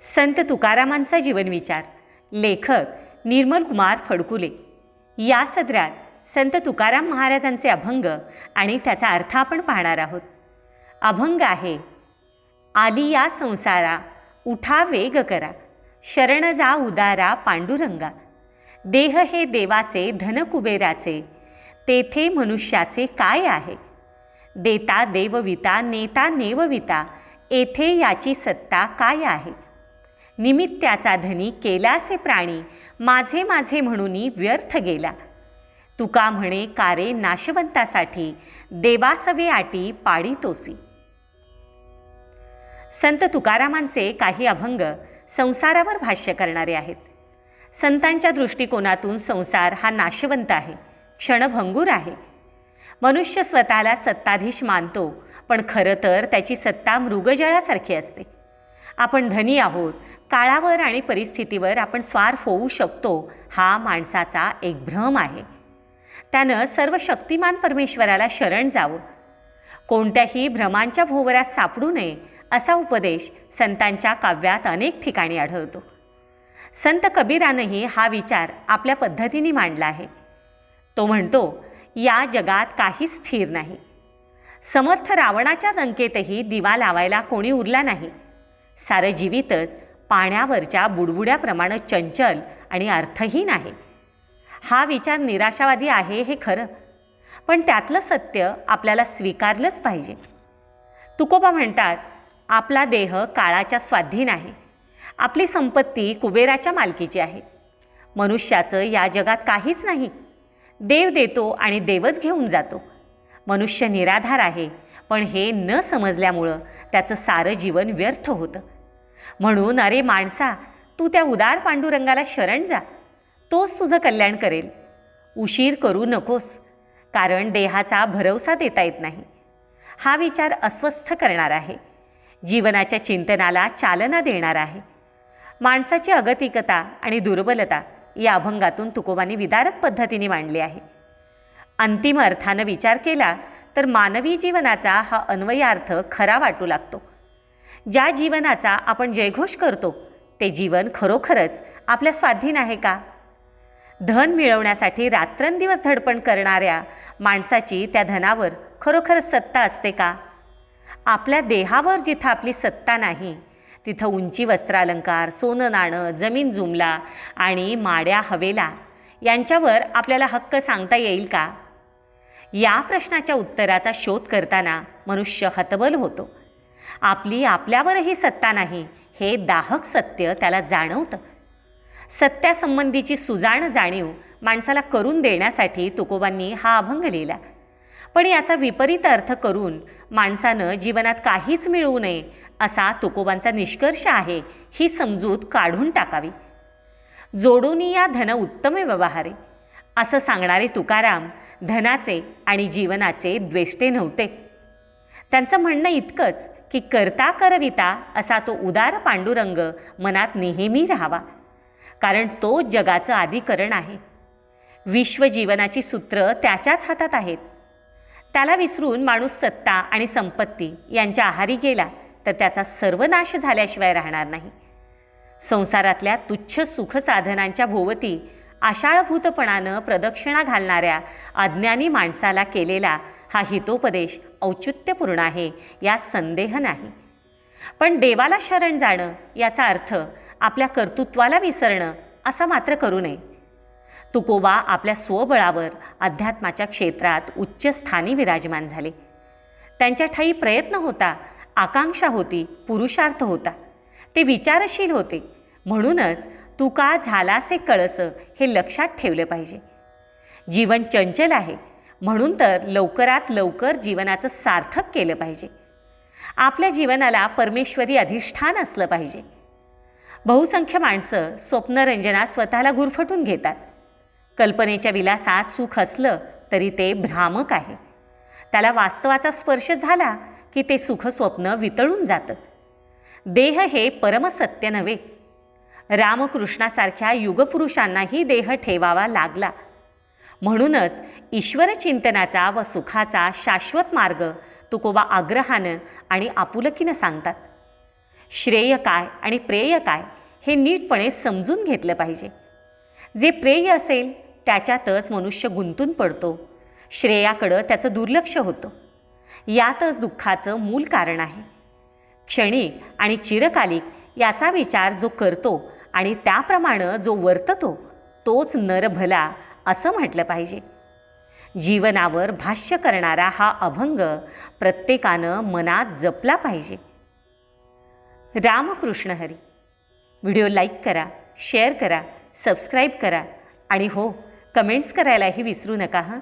संत तुकारामांचा जीवनविचार. लेखक निर्मल कुमार फडकुले. या सदरात संत तुकाराम महाराजांचे अभंग आणि त्याचा अर्थ आपण पाहणार आहोत. अभंग आहे आली या संसारा उठा वेग करा शरण जा उदारा पांडुरंगा. देह हे देवाचे धन कुबेराचे तेथे मनुष्याचे काय आहे? देता देवविता नेता नेवविता येथे याची सत्ता काय आहे? निमित्त्याचा धनी केलासे प्राणी माझे माझे म्हणून व्यर्थ गेला. तुका म्हणे कारे नाशवंतासाठी देवासवे आटी पाडितोसी. संत तुकारामांचे काही अभंग संसारावर भाष्य करणारे आहेत. संतांच्या दृष्टिकोनातून संसार हा नाशवंत आहे क्षणभंगूर आहे. मनुष्य स्वतःला सत्ताधीश मानतो पण खरं तर त्याची सत्ता मृगजळासारखी असते. आपण धनी आहोत. काळावर आणि परिस्थितीवर आपण स्वार होऊ शकतो हा माणसाचा एक भ्रम आहे. त्यानं सर्व शक्तिमान परमेश्वराला शरण जावं. कोणत्याही भ्रमांच्या भोवऱ्यात सापडू नये असा उपदेश संतांच्या काव्यात अनेक ठिकाणी आढळतो. संत कबीरानंही हा विचार आपल्या पद्धतीने मांडला आहे. तो म्हणतो या जगात काहीच स्थिर नाही. समर्थ रावणाच्या लंकेतही दिवा लावायला कोणी उरला नाही. सारं जीवितच पाण्यावरच्या बुडबुड्याप्रमाणे चंचल आणि अर्थहीन आहे. हा विचार निराशावादी आहे हे खरं पण त्यातलं सत्य आपल्याला स्वीकारलंच पाहिजे. तुकोबा म्हणतात आपला देह काळाच्या स्वाधीन आहे. आपली संपत्ती कुबेराच्या मालकीची आहे. मनुष्याचं या जगात काहीच नाही. देव देतो आणि देवच घेऊन जातो. मनुष्य निराधार आहे पण हे न समजल्यामुळं त्याचं सारं जीवन व्यर्थ होतं. म्हणून अरे माणसा तू त्या उदार पांडुरंगाला शरण जा. तोच तुझं कल्याण करेल. उशीर करू नकोस कारण देहाचा भरवसा देता येत नाही. हा विचार अस्वस्थ करणार आहे. जीवनाच्या चिंतनाला चालना देणार आहे. माणसाची अगतिकता आणि दुर्बलता या अभंगातून तुकोबांनी विदारक पद्धतीने मांडली आहे. अंतिम अर्थानं विचार केला तर मानवी जीवनाचा हा अन्वयार्थ खरा वाटू लागतो. ज्या जीवनाचा आपण जयघोष करतो ते जीवन खरोखरच आपल्या स्वाधीन आहे का? धन मिळवण्यासाठी रात्रंदिवस धडपण करणाऱ्या माणसाची त्या धनावर खरोखरच सत्ता असते का? आपल्या देहावर जिथं आपली सत्ता नाही तिथं उंची वस्त्रालंकार सोनं नाणं जमीन जुमला आणि माड्या हवेला यांच्यावर आपल्याला हक्क सांगता येईल का? या प्रश्नाच्या उत्तराचा शोध करताना मनुष्य हतबल होतो. आपली आपल्यावरही सत्ता नाही हे दाहक सत्य त्याला जाणवतं. सत्यासंबंधीची सुजाण जाणीव माणसाला करून देण्यासाठी तुकोबांनी हा अभंग लिहिला. पण याचा विपरीत अर्थ करून माणसानं जीवनात काहीच मिळवू नये असा तुकोबांचा निष्कर्ष आहे ही समजूत काढून टाकावी. जोडूनी या धन उत्तम व्यवहारे. असं सांगणारे तुकाराम धनाचे आणि जीवनाचे द्वेष्टे नव्हते. त्यांचं म्हणणं इतकंच की करता करविता असा तो उदार पांडुरंग मनात नेहमी राहावा. कारण तो जगाचं आदिकरण आहे. विश्वजीवनाची सूत्र त्याच्याच हातात आहेत. त्याला विसरून माणूस सत्ता आणि संपत्ती यांच्या आहारी गेला तर त्याचा सर्वनाश झाल्याशिवाय राहणार नाही. संसारातल्या तुच्छ सुखसाधनांच्या भोवती आषाळभूतपणानं प्रदक्षिणा घालणाऱ्या अज्ञानी माणसाला केलेला हा हितोपदेश औचित्यपूर्ण आहे यात संदेह नाही. पण देवाला शरण जाणं याचा अर्थ आपल्या कर्तृत्वाला विसरणं असं मात्र करू नये. तुकोबा आपल्या स्वबळावर अध्यात्माच्या क्षेत्रात उच्च स्थानी विराजमान झाले. त्यांच्या ठाई प्रयत्न होता आकांक्षा होती पुरुषार्थ होता. ते विचारशील होते. म्हणूनच तुका झालासे कळस हे लक्षात ठेवलं पाहिजे. जीवन चंचल आहे म्हणून तर लवकरात लवकर जीवनाचं सार्थक केलं पाहिजे. आपल्या जीवनाला परमेश्वरी अधिष्ठान असलं पाहिजे. बहुसंख्य माणसं स्वप्नरंजनात स्वतःला गुरफटून घेतात. कल्पनेच्या विलासात सुख असलं तरी ते भ्रामक आहे. त्याला वास्तवाचा स्पर्श झाला की ते सुख स्वप्न वितळून जातं. देह हे परमसत्य नव्हे रामकृष्णासारख्या युगपुरुषांनाही देह ठेवावा लागला. म्हणूनच ईश्वरचिंतनाचा व सुखाचा शाश्वत मार्ग तुकोबा आग्रहानं आणि आपुलकीनं सांगतात. श्रेय काय आणि प्रेय काय हे नीटपणे समजून घेतलं पाहिजे. जे प्रेय असेल त्याच्यातच मनुष्य गुंतून पडतो. श्रेयाकडं त्याचं दुर्लक्ष होतं. यातच दुःखाचं मूल कारण आहे. क्षणिक आणि चिरकालिक याचा विचार जो करतो आणि त्याप्रमाणे जो वर्ततो तोच नरभला असं म्हटलं पाहिजे. जीवनावर भाष्य करणारा हा अभंग प्रत्येकानं मनात जपला पाहिजे. रामकृष्ण हरी. व्हिडिओ लाईक करा शेअर करा सबस्क्राईब करा आणि हो कमेंट्स करायलाही विसरू नका हां?